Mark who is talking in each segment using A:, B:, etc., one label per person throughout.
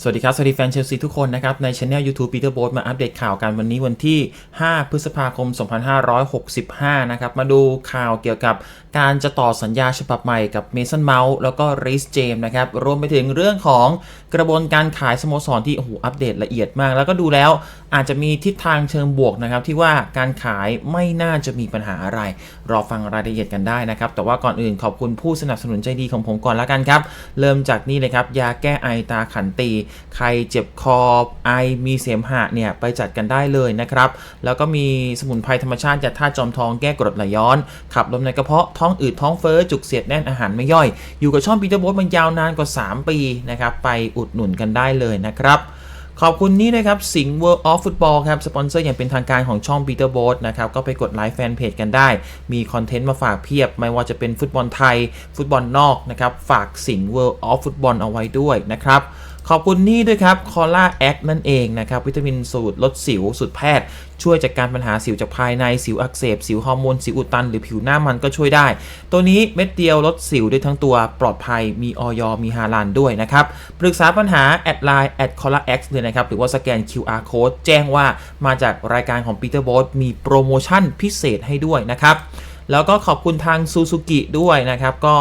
A: สวัสดีครับ สวัสดีแฟนเชลซีทุกคนนะครับ ในช anel YouTube Peter b o a t มาอัปเดตข่าวกันวันนี้วันที่ 5 พฤษภาคม 2565 นะครับ มาดูข่าวเกี่ยวกับการจะต่อสัญญาฉบับใหม่กับเมสันเมาส์แล้วก็ริสเจมนะครับ รวมไปถึงเรื่องของกระบวนการขายสโมสรที่โอ้โหอัปเดตละเอียดมาก แล้วก็ดูแล้วอาจจะมีทิศทางเชิงบวกนะครับ ที่ว่าการขายไม่น่าจะมีปัญหาอะไร รอฟังรายละเอียดกันได้นะครับแต่ว่าก่อนอื่นขอบคุณผู้สนับสนุนใจดีของผมก่อนแล้วกันครับเริ่มจากนี่เลยครับยาแก้ไอตาขันตีใครเจ็บคอไอมีเสมหะเนี่ยไปจัดกันได้เลยนะครับ แล้วก็มีสมุนไพรธรรมชาติยาธาตุจอมทองแก้กรดไหลย้อน ขับลมในกระเพาะท้องอืดท้องเฟ้อจุกเสียดแน่นอาหารไม่ย่อย อยู่กับช่องปีเตอร์โบสมันยาวนานกว่า 3 ปีนะครับไปอุดหนุนกันได้เลยนะครับขอบคุณนี่นะครับ สิงห์ World of Football ครับ สปอนเซอร์อย่างเป็นทางการของช่อง Peter b o a t นะครับ ก็ไปกดไลค์แฟนเพจกันได้ มีคอนเทนต์มาฝากเพียบ ไม่ว่าจะเป็นฟุตบอลไทย ฟุตบอลนอกนะครับ ฝากสิงห์ World of Football เอาไว้ด้วยนะครับ ขอบคุณนี่ด้วยครับคอล่าแอคนั่นเองนะครับวิตามินสูตรลดสิวสูตรแพทย์ ช่วยจัดการปัญหาสิวจากภายในสิวอักเสบ สิวฮอร์โมนสิวอุดตันหรือผิวหน้ามันก็ช่วยได้ ตัวนี้เม็ดเดียวลดสิวได้ทั้งตัวปลอดภัยมีออยมีฮาลานด้วยนะครับ ปรึกษาปัญหาแอดไลน์แอดคอล่าแอคเลยนะครับ หรือว่าสแกน QR code แจ้งว่ามาจากรายการของ Peter b o a t มีโปรโมชั่นพิเศษให้ด้วยนะครับ แล้วก็ขอบคุณทาง Suzuki ด้วยนะครับ ก็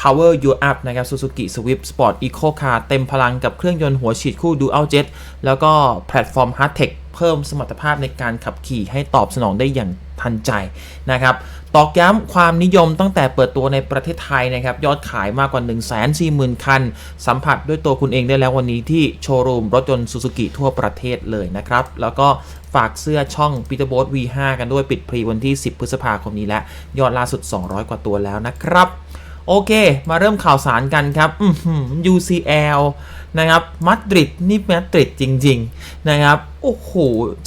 A: Power You Up นะครับ Suzuki Swift Sport Eco Car เต็มพลังกับเครื่องยนต์หัวฉีดคู่ Dual Jet แล้วก็แพลตฟอร์ม Hardtech เพิ่มสมรรถภาพในการขับขี่ให้ตอบสนองได้อย่างทันใจนะครับ ตอกย้ำความนิยมตั้งแต่เปิดตัวในประเทศไทยนะครับ ยอดขายมากกว่า 1 4 0 0 0 0 คัน สัมผัสด้วยตัวคุณเองได้แล้ววันนี้ที่โชว์รูมรถยนต์ Suzuki ทั่วประเทศเลยนะครับ แล้วก็ฝากเสื้อช่อง Peter b o a t V5 กันด้วยปิดพรีวันที่ 10 พฤษภาคมนี้และยอดล่าสุด 200 กว่าตัวแล้วนะครับ โอเค มาเริ่มข่าวสารกันครับ UCL นะครับมาดริดนี่มาดริดจริง ๆ นะครับ โอ้โห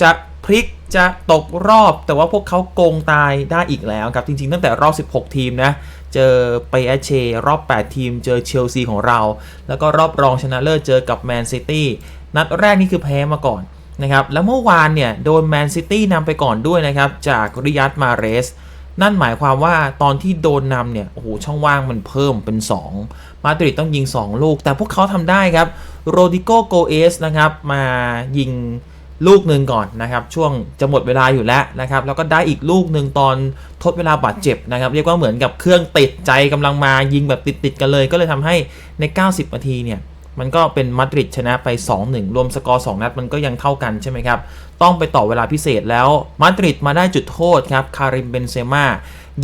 A: จะพลิก จะตกรอบแต่ว่าพวกเขาโกงตายได้อีกแล้วครับ จริงๆ ตั้งแต่รอบ 16 ทีมนะ เจอไปแอเชรอบ 8 ทีม เจอเชลซีของเรา แล้วก็รอบรองชนะเลิศเจอกับแมนซิตี้นัดแรกนี่คือแพ้มาก่อนนะครับ แล้วเมื่อวานเนี่ย โดนแมนซิตี้นำไปก่อนด้วยนะครับ จากริยัตมาเรส นั่นหมายความว่าตอนที่โดนนำเนี่ย โอ้โห ช่องว่างมันเพิ่มเป็น 2 มาดริดต้องยิง 2 ลูก แต่พวกเขาทำได้ครับ โรดิโกโกเอสนะครับ มายิง ลูกหนึ่งก่อนนะครับ ช่วงจะหมดเวลาอยู่แล้วนะครับ แล้วก็ได้อีกลูกหนึ่งตอนทดเวลาบาดเจ็บนะครับ เรียกว่าเหมือนกับเครื่องติดใจกำลังมายิงแบบติดๆกันเลย ก็เลยทำให้ใน 90 นาทีเนี่ยมันก็เป็นมาดริดชนะไป 2-1 รวมสกอร์ 2 นัดมันก็ยังเท่ากันใช่ไหมครับ ต้องไปต่อเวลาพิเศษแล้วมาดริดมาได้จุดโทษครับ คาริมเบนเซม่า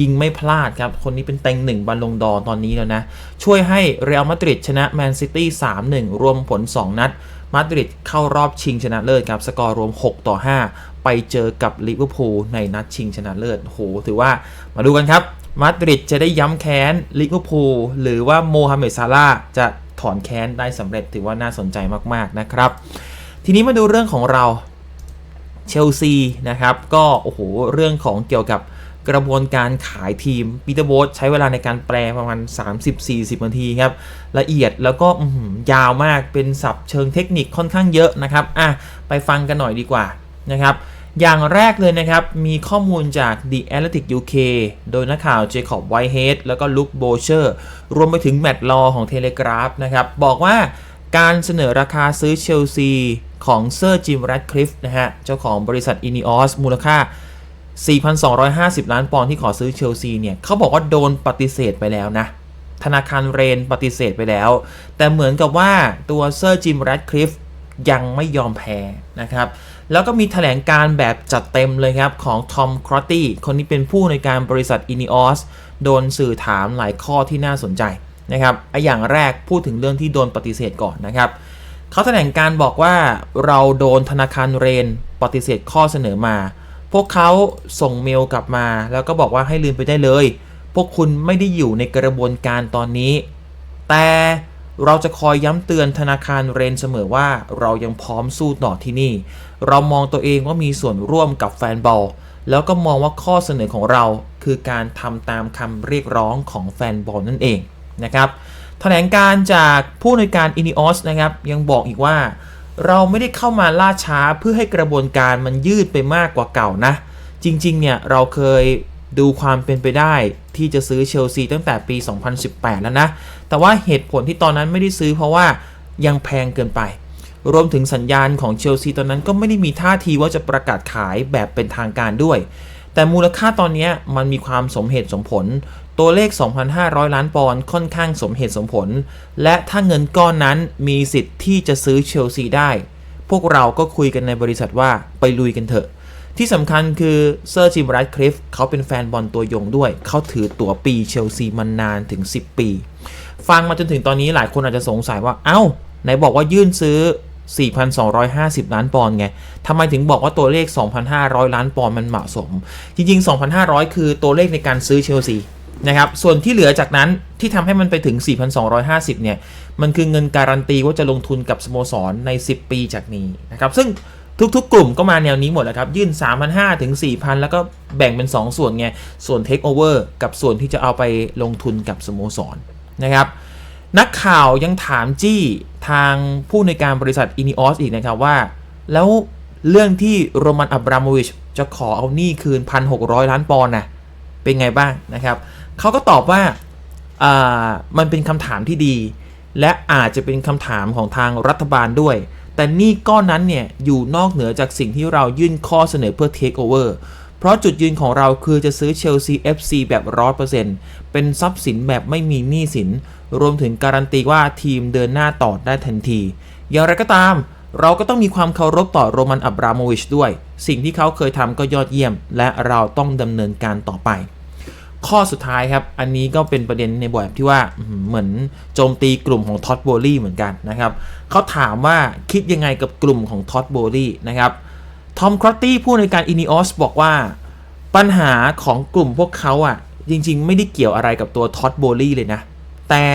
A: ยิงไม่พลาดครับ คนนี้เป็นเต็งหนึ่งบัลลงดอตอนนี้แล้วนะ ช่วยให้เรอัลมาดริดชนะแมนซิตี้ 3-1 รวมผล 2 นัด มาดริดเข้ารอบชิงชนะเลิศครับสกอร์รวม 6 ต่อ 5 ไปเจอกับลิเวอร์พูลในนัดชิงชนะเลิศโหถือว่ามาดูกันครับมาดริดจะได้ย้ำแค้นลิเวอร์พูลหรือว่าโมฮัมเหม็ดซาลาจะถอนแค้นได้สำเร็จถือว่าน่าสนใจมากๆนะครับ ทีนี้มาดูเรื่องของเราเชลซีนะครับ ก็โอ้โหเรื่องของเกี่ยวกับ กระบวนการขายทีมปีเตอร์โบสใช้เวลาในการแปลประมาณ 30-40 นาทีครับ ละเอียดแล้วก็ยาวมากเป็นศัพท์เชิงเทคนิคค่อนข้างเยอะนะครับอะไปฟังกันหน่อยดีกว่านะครับอย่างแรกเลยนะครับ มีข้อมูลจาก The Athletic UK โดยนักข่าวเจคอบไวท์เฮดแล้วก็ลุคโบเชอร์รวมไปถึงแมตต์ลอของเทเลกราฟนะครับ บอกว่าการเสนอราคาซื้อเชลซีของเซอร์จิมแรดคลิฟนะฮะ เจ้าของบริษัทอินิออสมูลค่า 4,250 ล้านปอนด์ที่ขอซื้อเชลซีเนี่ยเขาบอกว่าโดนปฏิเสธไปแล้วนะ ธนาคารเรนปฏิเสธไปแล้ว แต่เหมือนกับว่าตัวเซอร์จิมแรดคลิฟยังไม่ยอมแพ้นะครับ แล้วก็มีแถลงการแบบจัดเต็มเลยครับ ของทอมครอตตี้คนนี้เป็นผู้ในการบริษัทอินิออสโดนสื่อถามหลายข้อที่น่าสนใจนะครับไออย่างแรกพูดถึงเรื่องที่โดนปฏิเสธก่อนนะครับเขาแถลงการบอกว่าเราโดนธนาคารเรนปฏิเสธข้อเสนอมา พวกเขาส่งเมลกลับมา แล้วก็บอกว่าให้ลืมไปได้เลย พวกคุณไม่ได้อยู่ในกระบวนการตอนนี้ แต่เราจะคอยย้ำเตือนธนาคารเรนเสมอว่าเรายังพร้อมสู้ต่อที่นี่ เรามองตัวเองว่ามีส่วนร่วมกับแฟนบอล แล้วก็มองว่าข้อเสนอของเราคือการทำตามคำเรียกร้องของแฟนบอลนั่นเองนะครับแถลงการจากผู้ในวยการอินิออสนะครับยังบอกอีกว่า เราไม่ได้เข้ามาล่าช้าเพื่อให้กระบวนการมันยืดไปมากกว่าเก่านะ จริง ๆ เนี่ย เราเคยดูความเป็นไปได้ที่จะซื้อเชลซีตั้งแต่ปี 2018 แล้วนะ แต่ว่าเหตุผลที่ตอนนั้นไม่ได้ซื้อเพราะว่ายังแพงเกินไป รวมถึงสัญญาณของเชลซีตอนนั้นก็ไม่ได้มีท่าทีว่าจะประกาศขายแบบเป็นทางการด้วย แต่มูลค่าตอนนี้มันมีความสมเหตุสมผล ตัวเลข 2,500 ล้านปอนด์ค่อนข้างสมเหตุสมผล และถ้าเงินก้อนนั้นมีสิทธิ์ที่จะซื้อเชลซีได้ พวกเราก็คุยกันในบริษัทว่าไปลุยกันเถอะ ที่สำคัญคือเซอร์จิมรัตคลิฟเขาเป็นแฟนบอลตัวยงด้วย เขาถือตั๋วปีเชลซีมานานถึง 10 ปี ฟังมาจนถึงตอนนี้หลายคนอาจจะสงสัยว่า เอ้า ไหนบอกว่ายื่นซื้อ 4,250 ล้านปอนด์ไง ทำไมถึงบอกว่าตัวเลข 2,500 ล้านปอนด์มันเหมาะสม จริงๆ 2,500 คือตัวเลขในการซื้อเชลซี นะครับ ส่วนที่เหลือจากนั้นที่ทำให้มันไปถึง 4,250 เนี่ย มันคือเงินการันตีว่าจะลงทุนกับสโมสรใน 10 ปีจากนี้นะครับ ซึ่งทุกๆ กลุ่มก็มาแนวนี้หมดแล้วครับ ยื่น 3,500 ถึง 4,000 แล้วก็แบ่งเป็น 2 ส่วนไง ส่วน Take Over กับส่วนที่จะเอาไปลงทุนกับสโมสรนะครับ นักข่าวยังถามจี้ทางผู้ในการบริษัทอินิออสอีกนะครับว่า แล้วเรื่องที่โรมันอับราโมวิชจะขอเอาหนี้คืน 1,600 ล้านปอนด์นะเป็นไงบ้างนะครับ เขาก็ตอบว่ามันเป็นคำถามที่ดี และอาจจะเป็นคำถามของทางรัฐบาลด้วย แต่นี้ก้อนนั้นเนี่ยอยู่นอกเหนือจากสิ่งที่เรายื่นข้อเสนอเพื่อ Take Over เพราะจุดยืนของเราคือจะซื้อเชลซี FC แบบ100%เป็นทรัพย์สินแบบไม่มีหนี้สิน รวมถึงการันตีว่าทีมเดินหน้าต่อได้ทันที อย่างไรก็ตามเราก็ต้องมีความเคารพต่อโรมันอับราโมวิชด้วย สิ่งที่เขาเคยทำก็ยอดเยี่ยม และเราต้องดำเนินการต่อไป ข้อสุดท้ายครับ อันนี้ก็เป็นประเด็นในแบบที่ว่าเหมือนโจมตีกลุ่มของท็อตโบลี่เหมือนกันนะครับเขาถามว่าคิดยังไงกับกลุ่มของท็อตโบลี่นะครับทอมครอตตี้ผู้ในการอินิออสบอกว่าปัญหาของกลุ่มพวกเขาอะ จริง ๆ ไม่ได้เกี่ยวอะไรกับตัวท็อตโบลี่เลยนะ แต่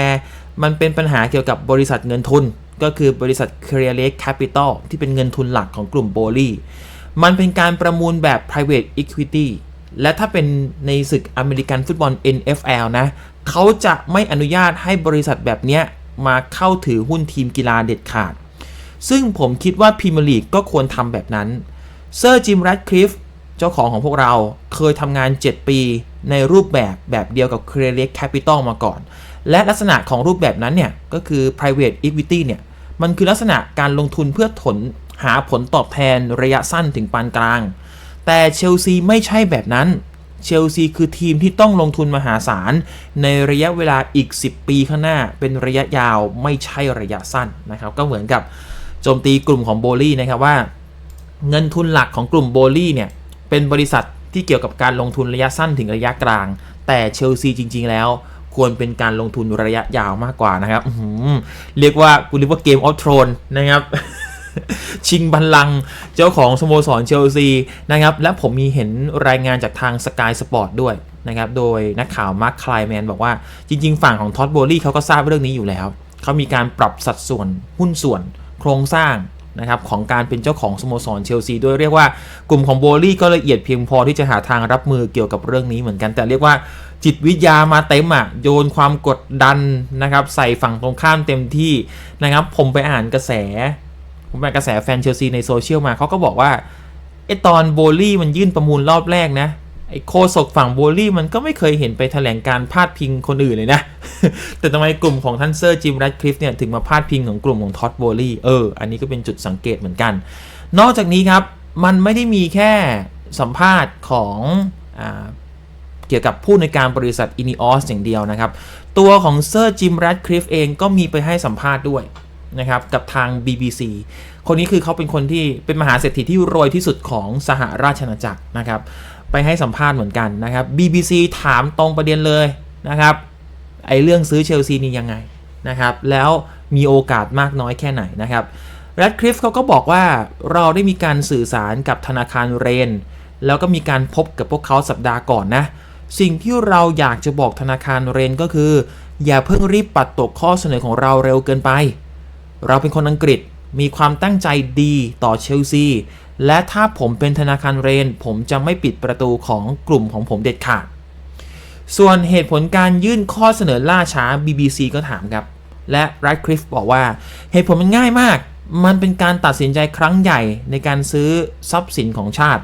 A: มันเป็นปัญหาเกี่ยวกับบริษัทเงินทุน ก็คือบริษัท Clear Lake Capital ที่เป็นเงินทุนหลักของกลุ่มโบลี่มันเป็นการประมูลแบบ private equity และถ้าเป็นในศึกอเมริกันฟุตบอล NFL นะเขาจะไม่อนุญาตให้บริษัทแบบนี้มาเข้าถือหุ้นทีมกีฬาเด็ดขาด ซึ่งผมคิดว่าพรีเมียร์ลีกก็ควรทำแบบนั้น เซอร์จิมรัตคลิฟเจ้าของของพวกเราเคยทำงาน 7 ปีในรูปแบบแบบเดียวกับ c r e a l e c Capital มาก่อน และลักษณะของรูปแบบนั้นเนี่ยก็คือ private equity เนี่ยมันคือลักษณะการลงทุนเพื่อผลหาผลตอบแทนระยะสั้นถึงปานกลาง แต่เชลซีไม่ใช่แบบนั้น เชลซีคือทีมที่ต้องลงทุนมหาศาล ในระยะเวลาอีก 10 ปีข้างหน้า เป็นระยะยาวไม่ใช่ระยะสั้นนะครับ ก็เหมือนกับโจมตีกลุ่มของโบลี่นะครับว่า เงินทุนหลักของกลุ่มโบลี่เนี่ยเป็นบริษัทที่เกี่ยวกับการลงทุนระยะสั้นถึงระยะกลาง แต่เชลซีจริง ๆ แล้วควรเป็นการลงทุนระยะยาวมากกว่านะครับเรียกว่ากูเรียกว่าเกมออฟทรอนนะครับ ชิงบัลลังก์เจ้าของสโมสรเชลซีนะครับ และผมมีเห็นรายงานจากทาง Sky Sport ด้วยนะครับ โดยนักข่าวมาร์คคลายแมนบอกว่าจริง ๆ ฝั่งของท็อตโบลี่เขาก็ทราบเรื่องนี้อยู่แล้ว เขามีการปรับสัดส่วนหุ้นส่วน โครงสร้างนะครับของการเป็นเจ้าของสโมสรเชลซีด้วยเรียกว่ากลุ่มของโบลี่ก็ละเอียดเพียงพอที่จะหาทางรับมือเกี่ยวกับเรื่องนี้เหมือนกัน แต่เรียกว่าจิตวิทยามาเต็มอะโยนความกดดันนะครับ ใส่ฝั่งตรงข้ามเต็มที่นะครับ ผมไปอ่านกระแส ผมอ่ากระแสแฟนเชลซีในโซเชียลมาเขาก็บอกว่าไอตอนโบลี่มันยื่นประมูลรอบแรกนะไอโคศกฝั่งโบลี่มันก็ไม่เคยเห็นไปแถลงการพาดพิงคนอื่นเลยนะ แต่ทำไมกลุ่มของท่านเซอร์จิมแรดคลิฟเนี่ยถึงมาพาดพิงของกลุ่มของท็อตโบลี่เออ อันนี้ก็เป็นจุดสังเกตเหมือนกัน นอกจากนี้ครับ มันไม่ได้มีแค่สัมภาษณ์ของอเกี่ยวกับผู้ในการบริษัทอินิออสอย่างเดียวนะครับ ตัวของเซอร์จิมแรดคลิฟเองก็มีไปให้สัมภาษณ์ด้วย นะครับกับทาง BBC คนนี้คือเขาเป็นคนที่เป็นมหาเศรษฐีที่รวยที่สุดของสหราชอาณาจักรนะครับ ไปให้สัมภาษณ์เหมือนกันนะครับ BBC ถามตรงประเด็นเลยนะครับไอเรื่องซื้อเชลซีนี่ยังไงนะครับ แล้วมีโอกาสมากน้อยแค่ไหนนะครับแรดคลิฟเขาก็บอกว่าเราได้มีการสื่อสารกับธนาคารเรน แล้วก็มีการพบกับพวกเขาสัปดาห์ก่อนนะ สิ่งที่เราอยากจะบอกธนาคารเรนก็คือ อย่าเพิ่งรีบปัดตกข้อเสนอของเราเร็วเกินไป เราเป็นคนอังกฤษมีความตั้งใจดีต่อเชลซี และถ้าผมเป็นธนาคารเรน ผมจะไม่ปิดประตูของกลุ่มของผมเด็ดขาด ส่วนเหตุผลการยื่นข้อเสนอล่าช้า BBC ก็ถามครับ และรัดคลิฟบอกว่า เหตุผลมันง่ายมาก มันเป็นการตัดสินใจครั้งใหญ่ในการซื้อทรัพย์สินของชาติ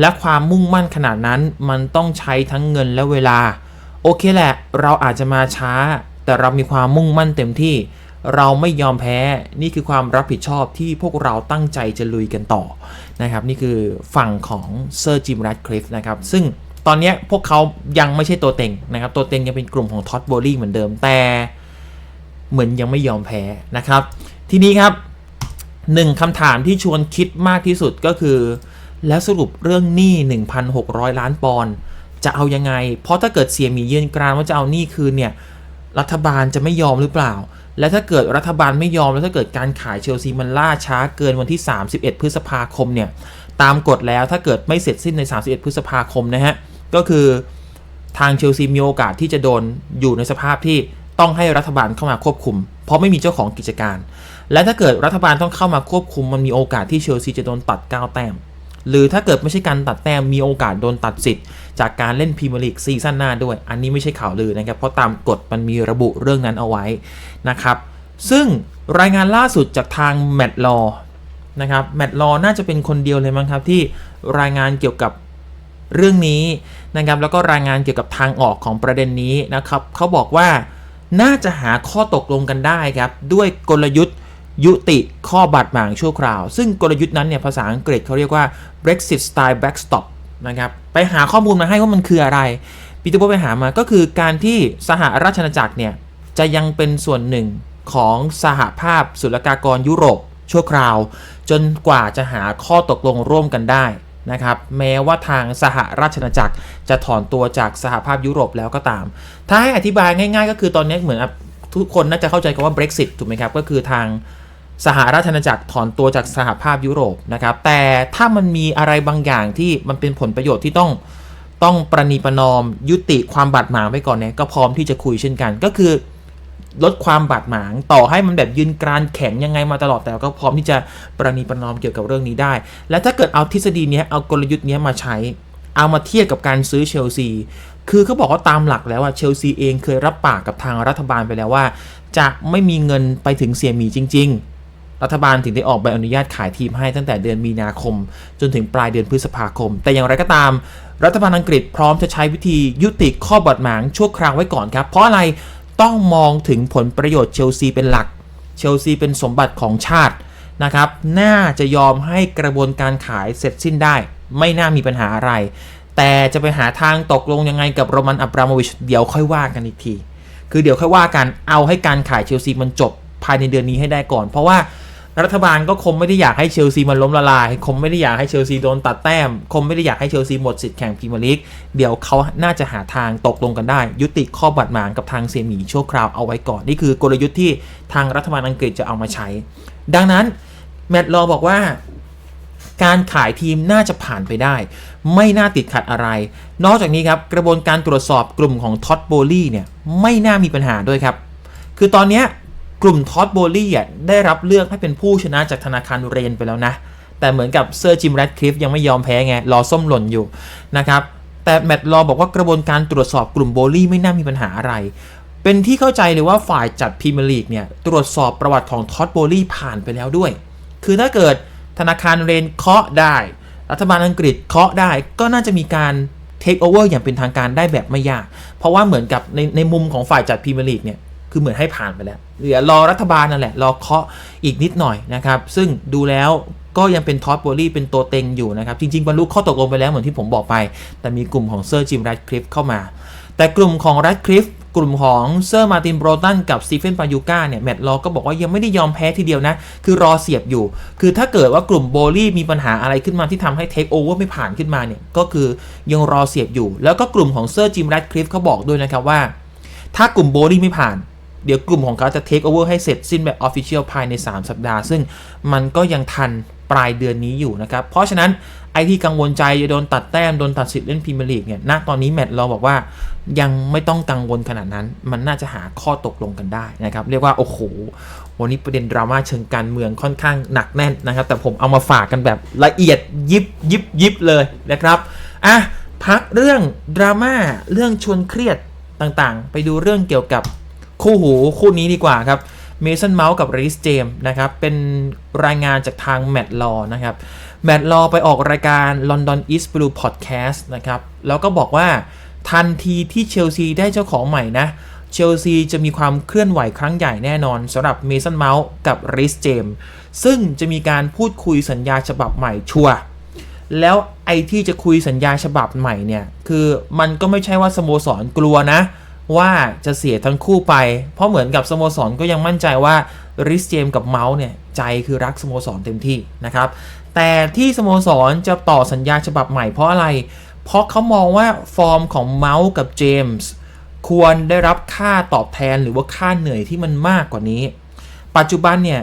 A: และความมุ่งมั่นขนาดนั้นมันต้องใช้ทั้งเงินและเวลา โอเคแหละ เราอาจจะมาช้า แต่เรามีความมุ่งมั่นเต็มที่ เราไม่ยอมแพ้นี่คือความรับผิดชอบที่พวกเราตั้งใจจะลุยกันต่อนะครับ นี่คือฝั่งของเซอร์จิมรัดคลิฟนะครับ ซึ่งตอนนี้พวกเขายังไม่ใช่ตัวเต็งนะครับ ตัวเต็งยังเป็นกลุ่มของท็อตโบลี่เหมือนเดิมแต่ เหมือนยังไม่ยอมแพ้นะครับ ทีนี้ครับหนึ่งคำถามที่ชวนคิดมากที่สุดก็คือ แล้วสรุปเรื่องหนี้ 1,600 ล้านปอนด์จะเอายังไง เพราะถ้าเกิดเสียมีเยืนกรานว่าจะเอาหนี้คืนเนี่ยรัฐบาลจะไม่ยอมหรือเปล่า และถ้าเกิดรัฐบาลไม่ยอม แล้วถ้าเกิดการขายเชลซีมันล่าช้าเกินวันที่ 31 พฤษภาคมเนี่ย ตามกฎแล้วถ้าเกิดไม่เสร็จสิ้นใน 31 พฤษภาคมนะฮะ ก็คือทางเชลซีมีโอกาสที่จะโดนอยู่ในสภาพที่ต้องให้รัฐบาลเข้ามาควบคุม เพราะไม่มีเจ้าของกิจการ และถ้าเกิดรัฐบาลต้องเข้ามาควบคุมมันมีโอกาสที่เชลซีจะโดนตัด 9 แต้ม หรือถ้าเกิดไม่ใช่การตัดแต้มมีโอกาสโดนตัดสิทธิ์ จากการเล่นพรีเมียร์ลีกซีซั่นหน้าด้วย อันนี้ไม่ใช่ข่าวลือนะครับ เพราะตามกฎมันมีระบุเรื่องนั้นเอาไว้นะครับ ซึ่งรายงานล่าสุดจากทางแมตต์ลอนะครับแมตต์ลอน่าจะเป็นคนเดียวเลยมั้งครับที่รายงานเกี่ยวกับเรื่องนี้นะครับแล้วก็รายงานเกี่ยวกับทางออกของประเด็นนี้นะครับเขาบอกว่าน่าจะหาข้อตกลงกันได้ครับ ด้วยกลยุทธ์ยุติข้อบาดหมางชั่วคราว ซึ่งกลยุทธ์นั้นเนี่ยภาษาอังกฤษเขาเรียกว่า Brexit style backstop นะครับไปหาข้อมูลมาให้ว่ามันคืออะไรปีเตอร์โบไปหามาก็คือการที่สหราชอาณาจักรเนี่ยจะยังเป็นส่วนหนึ่งของสหภาพศุลกากรยุโรปชั่วคราว จนกว่าจะหาข้อตกลงร่วมกันได้นะครับแม้ว่าทางสหราชอาณาจักรจะถอนตัวจากสหภาพยุโรปแล้วก็ตาม ถ้าให้อธิบายง่าย ๆ ก็คือตอนนี้เหมือนทุกคนน่าจะเข้าใจกันว่า Brexit ถูกไหมครับ ก็คือทาง สหราชอาณาจักรถอนตัวจากสหภาพยุโรปนะครับ แต่ถ้ามันมีอะไรบางอย่างที่มันเป็นผลประโยชน์ที่ต้องต้องประนีประนอมยุติความบาดหมางไปก่อนเนี่ยก็พร้อมที่จะคุยเช่นกัน ก็คือลดความบาดหมางต่อให้มันแบบยืนกรานแข็งยังไงมาตลอดแต่ก็พร้อมที่จะประนีประนอมเกี่ยวกับเรื่องนี้ได้ และถ้าเกิดเอาทฤษฎีนี้เอากลยุทธ์นี้มาใช้ เอามาเทียบกับการซื้อเชลซีคือเขาบอกว่าตามหลักแล้วว่าเชลซีเองเคยรับปากกับทางรัฐบาลไปแล้วว่า จะไม่มีเงินไปถึงเสียหมีจริง ๆ รัฐบาลถึงได้ออกใบอนุญาตขายทีมให้ตั้งแต่เดือนมีนาคม จนถึงปลายเดือนพฤษภาคม แต่อย่างไรก็ตาม รัฐบาลอังกฤษพร้อมจะใช้วิธียุติข้อบาดหมางชั่วคราวไว้ก่อนครับ เพราะอะไรต้องมองถึงผลประโยชน์เชลซีเป็นหลัก เชลซีเป็นสมบัติของชาตินะครับ น่าจะยอมให้กระบวนการขายเสร็จสิ้นได้ ไม่น่ามีปัญหาอะไร แต่จะไปหาทางตกลงยังไงกับโรมันอับราโมวิชเดี๋ยวค่อยว่ากันอีกที คือเดี๋ยวค่อยว่ากันเอาให้การขายเชลซีมันจบภายในเดือนนี้ให้ได้ก่อน เพราะว่า รัฐบาลก็คงไม่ได้อยากให้เชลซีมันล้มละลาย คงไม่ได้อยากให้เชลซีโดนตัดแต้ม คงไม่ได้อยากให้เชลซีหมดสิทธิ์แข่งพรีเมียร์ลีก เดี๋ยวเขาน่าจะหาทางตกลงกันได้ ยุติข้อบาดหมางกับทางเซมีชั่วคราวเอาไว้ก่อน นี่คือกลยุทธ์ที่ทางรัฐบาลอังกฤษจะเอามาใช้ ดังนั้นแมตต์ลอบอกว่า การขายทีมน่าจะผ่านไปได้ ไม่น่าติดขัดอะไร นอกจากนี้ครับกระบวนการตรวจสอบกลุ่มของท็อตโบลี่เนี่ยไม่น่ามีปัญหาด้วยครับ คือตอนนี้ กลุ่มท็อตโบลี่อะได้รับเลือกให้เป็นผู้ชนะจากธนาคารเรนไปแล้วนะ แต่เหมือนกับเซอร์จิมแรดคลิฟยังไม่ยอมแพ้ไง รอส้มหล่นอยู่นะครับ แต่แมตต์ลอบอกว่ากระบวนการตรวจสอบกลุ่มโบลี่ไม่น่ามีปัญหาอะไร เป็นที่เข้าใจเลยว่าฝ่ายจัดพรีเมียร์ลีกเนี่ยตรวจสอบประวัติของท็อตโบลี่ผ่านไปแล้วด้วย คือถ้าเกิดธนาคารเรนเคาะได้ รัฐบาลอังกฤษเคาะได้ก็น่าจะมีการเทคโอเวอร์อย่างเป็นทางการได้แบบไม่ยาก เพราะว่าเหมือนกับในในมุมของฝ่ายจัดพรีเมียร์ลีกเนี่ยคือเหมือนให้ผ่านไปแล้ว เหลือรอรัฐบาลนั่นแหละ รอเคาะอีกนิดหน่อยนะครับ ซึ่งดูแล้วก็ยังเป็นท็อปโบลี่เป็นตัวเต็งอยู่นะครับ จริง ๆ บรรลุข้อตกลงไปแล้วเหมือนที่ผมบอกไป แต่มีกลุ่มของเซอร์จิมแรดคลิฟเข้ามา แต่กลุ่มของแรดคลิฟกลุ่มของเซอร์มาตินโบรตันกับสตีเฟนปายูกาเนี่ยแมตต์ลอก็บอกว่ายังไม่ได้ยอมแพ้ทีเดียวนะ คือรอเสียบอยู่ คือถ้าเกิดว่ากลุ่มโบลี่มีปัญหาอะไรขึ้นมาที่ทำให้เทคโอเวอร์ไม่ผ่านขึ้นมาเนี่ยก็คือยังรอเสียบอยู่ แล้วก็กลุ่มของเซอร์จิมแรดคลิฟเขาบอกด้วยนะครับว่า ถ้ากลุ่มโบลี่ไม่ผ่าน เดี๋ยวกลุ่มของเขาจะเทคโอเวอร์ให้เสร็จสิ้นแบบออฟฟิเชียลภายใน 3 สัปดาห์ ซึ่งมันก็ยังทันปลายเดือนนี้อยู่นะครับ เพราะฉะนั้นไอที่กังวลใจจะโดนตัดแต้ม โดนตัดสิทธิ์เล่นพรีเมียร์ลีกเนี่ย ณ ตอนนี้แมตต์เราบอกว่ายังไม่ต้องกังวลขนาดนั้น มันน่าจะหาข้อตกลงกันได้นะครับ เรียกว่า โอ้โห วันนี้ประเด็นดราม่าเชิงการเมืองค่อนข้างหนักแน่นนะครับ แต่ผมเอามาฝากกันแบบละเอียดยิบยิบยิบเลยนะครับ อะ พักเรื่องดราม่า เรื่องชวนเครียดต่างๆ ไปดูเรื่องเกี่ยวกับ คู่หูคู่นี้ดีกว่าครับเมสันเมาส์กับริสเจมนะครับ เป็นรายงานจากทางแมตต์ลอนะครับ แมตต์ลอไปออกรายการ London East Blue Podcast นะครับ แล้วก็บอกว่า ทันทีที่เชลซีได้เจ้าของใหม่นะ เชลซีจะมีความเคลื่อนไหวครั้งใหญ่แน่นอนสำหรับเมสันเมาส์กับริสเจมซึ่งจะมีการพูดคุยสัญญาฉบับใหม่ชัวแล้วไอ้ที่จะคุยสัญญาฉบับใหม่เนี่ย คือมันก็ไม่ใช่ว่าสโมสรกลัวนะ ว่าจะเสียทั้งคู่ไป เพราะเหมือนกับสโมสรก็ยังมั่นใจว่าริสเจมกับเมาส์เนี่ย ใจคือรักสโมสรเต็มที่นะครับ แต่ที่สโมสรจะต่อสัญญาฉบับใหม่เพราะอะไร เพราะเขามองว่าฟอร์มของเมาส์กับเจมส์ควรได้รับค่าตอบแทนหรือว่าค่าเหนื่อยที่มันมากกว่านี้ ปัจจุบันเนี่ย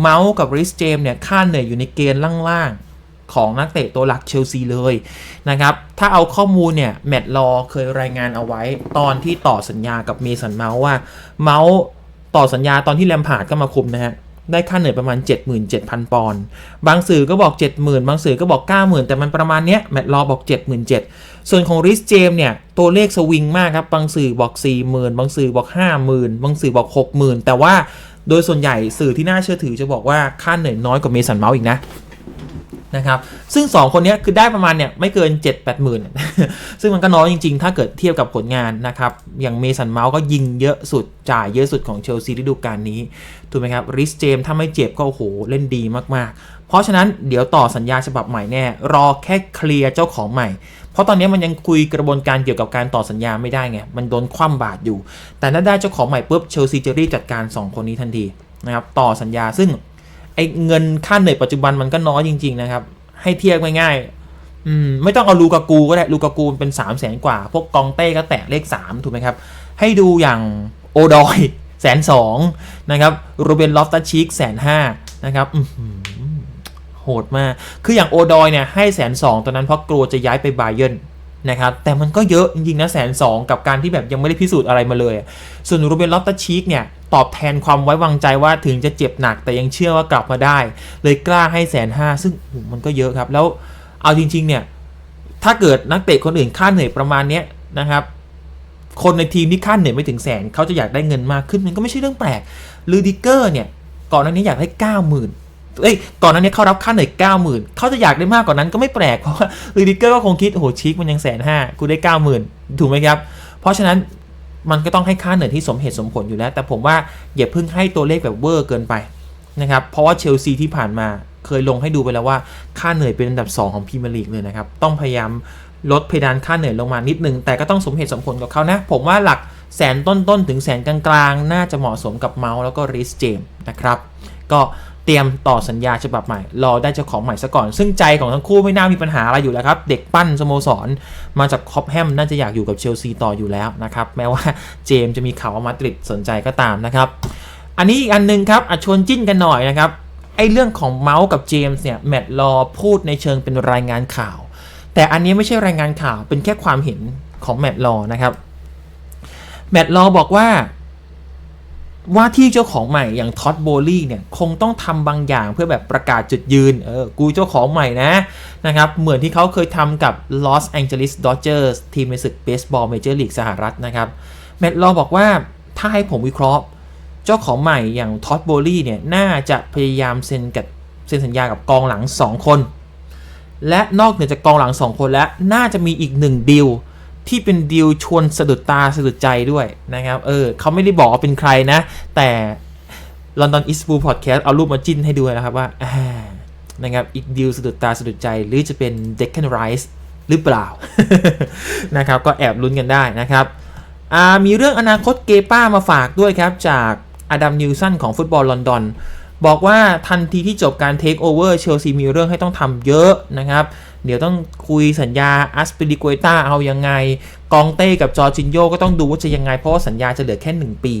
A: เมาส์กับริสเจมเนี่ยค่าเหนื่อยอยู่ในเกณฑ์ล่างๆ ของนักเตะตัวหลักเชลซีเลยนะครับ ถ้าเอาข้อมูลเนี่ยแมตต์ลอเคยรายงานเอาไว้ตอนที่ต่อสัญญากับเมสันเมาส์ว่าเมาส์ต่อสัญญาตอนที่แลมพาร์ดก็มาคุมนะฮะได้ค่าเหนื่อยประมาณ 77,000 ปอนด์บางสื่อก็บอก 70,000 บางสื่อก็บอก 90,000 แต่มันประมาณเนี้ยแมตต์ลอบอก 77,000 ส่วนของริสเจมเนี่ย ตัวเลขสวิงมากครับ บางสื่อบอก 40,000 บางสื่อบอก 50,000 บางสื่อบอก 60,000 แต่ว่าโดยส่วนใหญ่สื่อที่น่าเชื่อถือจะบอกว่าค่าเหนื่อยน้อยกว่าเมสันเมาส์อีกนะ นะครับ ซึ่ง 2 คนนี้คือได้ประมาณเนี่ยไม่เกิน 7 8 0 0 0 0 ซึ่งมันก็น้อยจริงๆ ถ้าเกิดเทียบกับผลงานนะครับ อย่างเมสันเมาส์ก็ยิงเยอะสุด จ่ายเยอะสุดของเชลซีฤดูกาลนี้ ถูกไหมครับริสเจมถ้าไม่เจ็บก็โอ้โห เล่นดีมากๆ เพราะฉะนั้นเดี๋ยวต่อสัญญาฉบับใหม่แน่ รอแค่เคลียร์เจ้าของใหม่ เพราะตอนนี้มันยังคุยกระบวนการเกี่ยวกับการต่อสัญญาไม่ได้ไงมันโดนคว่ำบาตรอยู่ แต่ถ้าได้เจ้าของใหม่ปุ๊บเชลซีจะรีบจัดการ 2 คนนี้ทันทีนะครับต่อสัญญาซึ่ง ไอ้เงินค่าเหนื่อยปัจจุบันมันก็น้อยจริง ๆ นะครับ ให้เทียบง่ายๆอืมไม่ต้องเอาลูกากูก็ได้ลูกากูเป็น3 0 0แสนกว่า พวกกองเต้ก็แตะเลข 3 ถูกไหมครับ ให้ดูอย่างโอดอยแสนสองนะครับโรเบนลอฟตัชิกแสนห้านะครับโหดมาก คืออย่างโอดอยเนี่ยให้แสนสองตอนนั้นเพราะกลัวจะย้ายไปบาเยิร์น นะครับแต่มันก็เยอะจริงๆนะแสนสองกับการที่แบบยังไม่ได้พิสูจน์อะไรมาเลย ส่วนโรเบนลอฟตัชชิกเนี่ยตอบแทนความไว้วางใจว่าถึงจะเจ็บหนักแต่ยังเชื่อว่ากลับมาได้ เลยกล้าให้แสนห้าซึ่งมันก็เยอะครับ แล้วเอาจริงๆเนี่ยถ้าเกิดนักเตะคนอื่นค่าเหนื่อยประมาณเนี้ยนะครับคนในทีมที่ค่าเหนื่อยไม่ถึงแสนเขาจะอยากได้เงินมากขึ้นมันก็ไม่ใช่เรื่องแปลกลูดิเกอร์เนี่ยก่อนหน้านี้อยากได้เก้าหมื่น เอ้ยก่อนหน้านี้เขารับค่าเหนื่อยเก้าหมื่นเขาจะอยากได้มากกว่านั้นก็ไม่แปลกเพราะว่าลูดิเกอร์ก็คงคิดโอ้โหชิคมันยังแสนห้ากูได้เก้าหมื่นถูกไหมครับ เพราะฉะนั้นมันก็ต้องให้ค่าเหนื่อยที่สมเหตุสมผลอยู่แล้ว แต่ผมว่าอย่าเพิ่งให้ตัวเลขแบบเวอร์เกินไปนะครับเพราะว่าเชลซีที่ผ่านมาเคยลงให้ดูไปแล้วว่าค่าเหนื่อยเป็นอันดับ 2 ของพรีเมียร์ลีกเลยนะครับ ต้องพยายามลดเพดานค่าเหนื่อยลงมานิดนึง แต่ก็ต้องสมเหตุสมผลกับเขานะ ผมว่าหลักแสนต้นๆ ถึงแสนกลางๆ น่าจะเหมาะสมกับเมาส์แล้วก็ริสเจมนะครับ ก็เตรียมต่อสัญญาฉบับใหม่ รอได้เจ้าของใหม่ซะก่อน ซึ่งใจของทั้งคู่ไม่น่ามีปัญหาอะไรอยู่แล้วครับ เด็กปั้นสโมสร มาจากคอปแฮมน่าจะอยากอยู่กับเชลซีต่ออยู่แล้วนะครับ แม้ว่าเจมส์จะมีข่าวว่ามาดริดสนใจก็ตามนะครับ อันนี้อีกอันหนึงครับอะชวนจิ้นกันหน่อยนะครับ ไอ้เรื่องของเมาส์กับเจมส์เนี่ยแมตต์รอพูดในเชิงเป็นรายงานข่าว แต่อันนี้ไม่ใช่รายงานข่าว เป็นแค่ความเห็นของแมตต์รอนะครับ แมตต์รอบอกว่า ว่าที่เจ้าของใหม่อย่างท็อดโบลี่เนี่ยคงต้องทำบางอย่างเพื่อแบบประกาศจุดยืน เออ กูเจ้าของใหม่นะนะครับ เหมือนที่เขาเคยทำกับ Los Angeles Dodgers ทีมในศึกเบสบอลเมเจอร์ลีกสหรัฐนะครับ แมตต์รอบอกว่าถ้าให้ผมวิเคราะห์ เจ้าของใหม่อย่างท็อดโบลี่เนี่ยน่าจะพยายามเซ็นกับเซ็นสัญญากับกองหลัง 2 คน และนอกเหนือจากกองหลัง 2 คนแล้วน่าจะมีอีกหนึ่งดีล ที่เป็นดีลชวนสะดุดตาสะดุดใจด้วยนะครับ เออเขาไม่ได้บอกว่าเป็นใครนะ แต่ London East Blue Podcast เอารูปมาจิ้นให้ดูนะครับว่านะครับอีกดีลสะดุดตาสะดุดใจหรือจะเป็น Deccan Rice หรือเปล่านะครับ ก็แอบลุ้นกันได้นะครับอ่ามีเรื่องอนาคตเกป้ามาฝากด้วยครับ จากอดัมนิวสันของฟุตบอลลอนดอนบอกว่าทันทีที่จบการเทคโอเวอร์เชลซีมีเรื่องให้ต้องทำเยอะนะครับ เดี๋ยวต้องคุยสัญญาอัสปิลิกต้าเอายังไง กองเต้กับจอจินโยก็ต้องดูว่าจะยังไง เพราะาสัญญาจะเหลือแค่ 1 ปี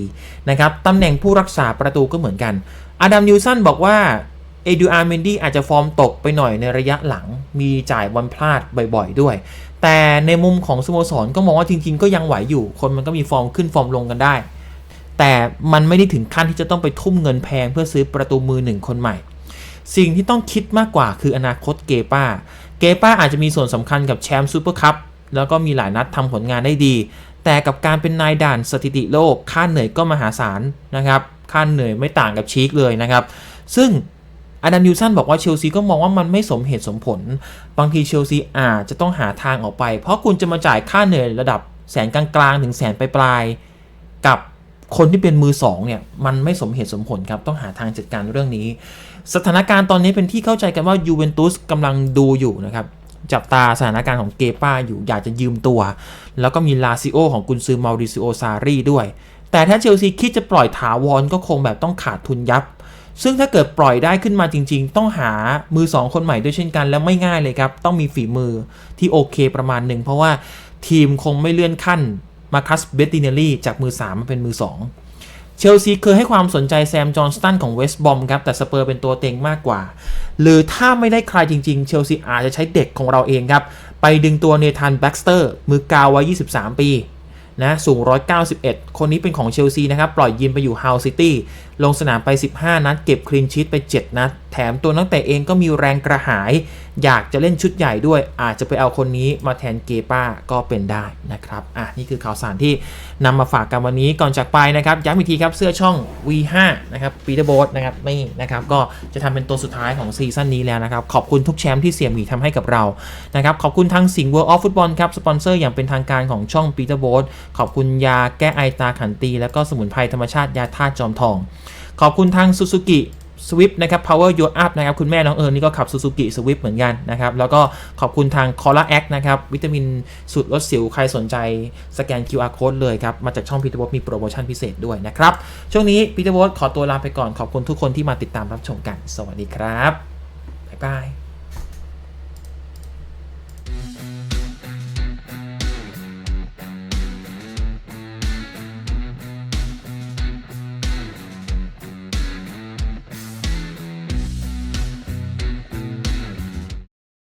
A: นะครับตำแหน่งผู้รักษาประตูก็เหมือนกัน อดัมนิวสันบอกว่าเอดูอาร์เมนดี้อาจจะฟอร์มตกไปหน่อยในระยะหลัง มีจ่ายบอลพลาดบ่อยๆด้วย แต่ในมุมของสโมสรก็มองว่าจริงๆ ก็ยังไหวอยู่ คนมันก็มีฟอร์มขึ้นฟอร์มลงกันได้ แต่มันไม่ได้ถึงขั้นที่จะต้องไปทุ่มเงินแพงเพื่อซื้อประตูมือหนึ่งคนใหม่ สิ่งที่ต้องคิดมากกว่าคืออนาคตเกป้า เกป้าอาจจะมีส่วนสำคัญกับแชมป์ซูเปอร์คัพแล้วก็มีหลายนัดทำผลงานได้ดี แต่กับการเป็นนายด่านสถิติโลก ค่าเหนื่อยก็มหาศาลนะครับ ค่าเหนื่อยไม่ต่างกับชีคเลยนะครับ ซึ่งอดัมยูสันบอกว่าเชลซีก็มองว่ามันไม่สมเหตุสมผล บางทีเชลซีอาจจะต้องหาทางออกไป เพราะคุณจะมาจ่ายค่าเหนื่อยระดับแสนกลางๆถึงแสนปลายๆกับคนที่เป็นมือสองเนี่ยมันไม่สมเหตุสมผลครับต้องหาทางจัดการเรื่องนี้ สถานการณ์ตอนนี้เป็นที่เข้าใจกันว่ายูเวนตุสกำลังดูอยู่นะครับจับตาสถานการณ์ของเกป้าอยู่อยากจะยืมตัว แล้วก็มีลาซิโอของกุนซือมาริซิโอซารีด้วย แต่ถ้าเชลซีคิดจะปล่อยถาวรก็คงแบบต้องขาดทุนยับ ซึ่งถ้าเกิดปล่อยได้ขึ้นมาจริง ๆ ต้องหามือ 2 คนใหม่ด้วยเช่นกันแล้วไม่ง่ายเลยครับ ต้องมีฝีมือที่โอเคประมาณหนึ่งเพราะว่าทีมคงไม่เลื่อนขั้นมาคัสเบตติเนลลี่จากมือ 3 มาเป็นมือ 2 เชลซีเคยให้ความสนใจแซมจอห์นสตันของเวสต์บอมครับ แต่สเปอร์เป็นตัวเต็งมากกว่า หรือถ้าไม่ได้ใครจริง ๆ เชลซีอาจจะใช้เด็กของเราเองครับ ไปดึงตัวเนธานแบ็กสเตอร์ มือกาววัย 23 ปีนะสูง 191 คนนี้เป็นของเชลซีนะครับ ปล่อยยิมไปอยู่ฮาวซิตี้ลงสนามไป 15 นัด เก็บคลีนชีตไป 7 นัด แถมตัวนักเตะเองก็มีแรงกระหาย อยากจะเล่นชุดใหญ่ด้วย อาจจะไปเอาคนนี้มาแทนเกป้าก็เป็นได้นะครับอะนี่คือข่าวสารที่นำมาฝากกันวันนี้ก่อนจากไปนะครับย้ำอีกทีครับเสื้อช่อง V5 นะครับปีเตอร์โบสนะครับนี่นะครับก็จะทำเป็นตัวสุดท้ายของซีซั่นนี้แล้วนะครับขอบคุณทุกแชมป์ที่เสี่ยหมีทำให้กับเรานะครับขอบคุณทางสิงห์เวิร์ออฟฟุตบอลครับสปอนเซอร์อย่างเป็นทางการของช่องปีเตอร์โบสขอบคุณยาแก้ไอตาขันตี แล้วก็สมุนไพรธรรมชาติยาธาตุจอมทอง ขอบคุณทาง Suzuki Swift นะครับ Power Your Up นะครับ คุณแม่น้องเอิญนี่ก็ขับ Suzuki Swift เหมือนกันนะครับ แล้วก็ขอบคุณทาง c o l a X นะครับ วิตามินสูตรลดสิว ใครสนใจสแกน QR Code เลยครับ มาจากช่องพีท e r บ o มีโปรโมชั่นพิเศษด้วยนะครับ ช่วงนี้พีท e r บ o ขอตัวลาไปก่อน ขอบคุณทุกคนที่มาติดตามรับชมกัน สวัสดีครับ บ๊ายบาย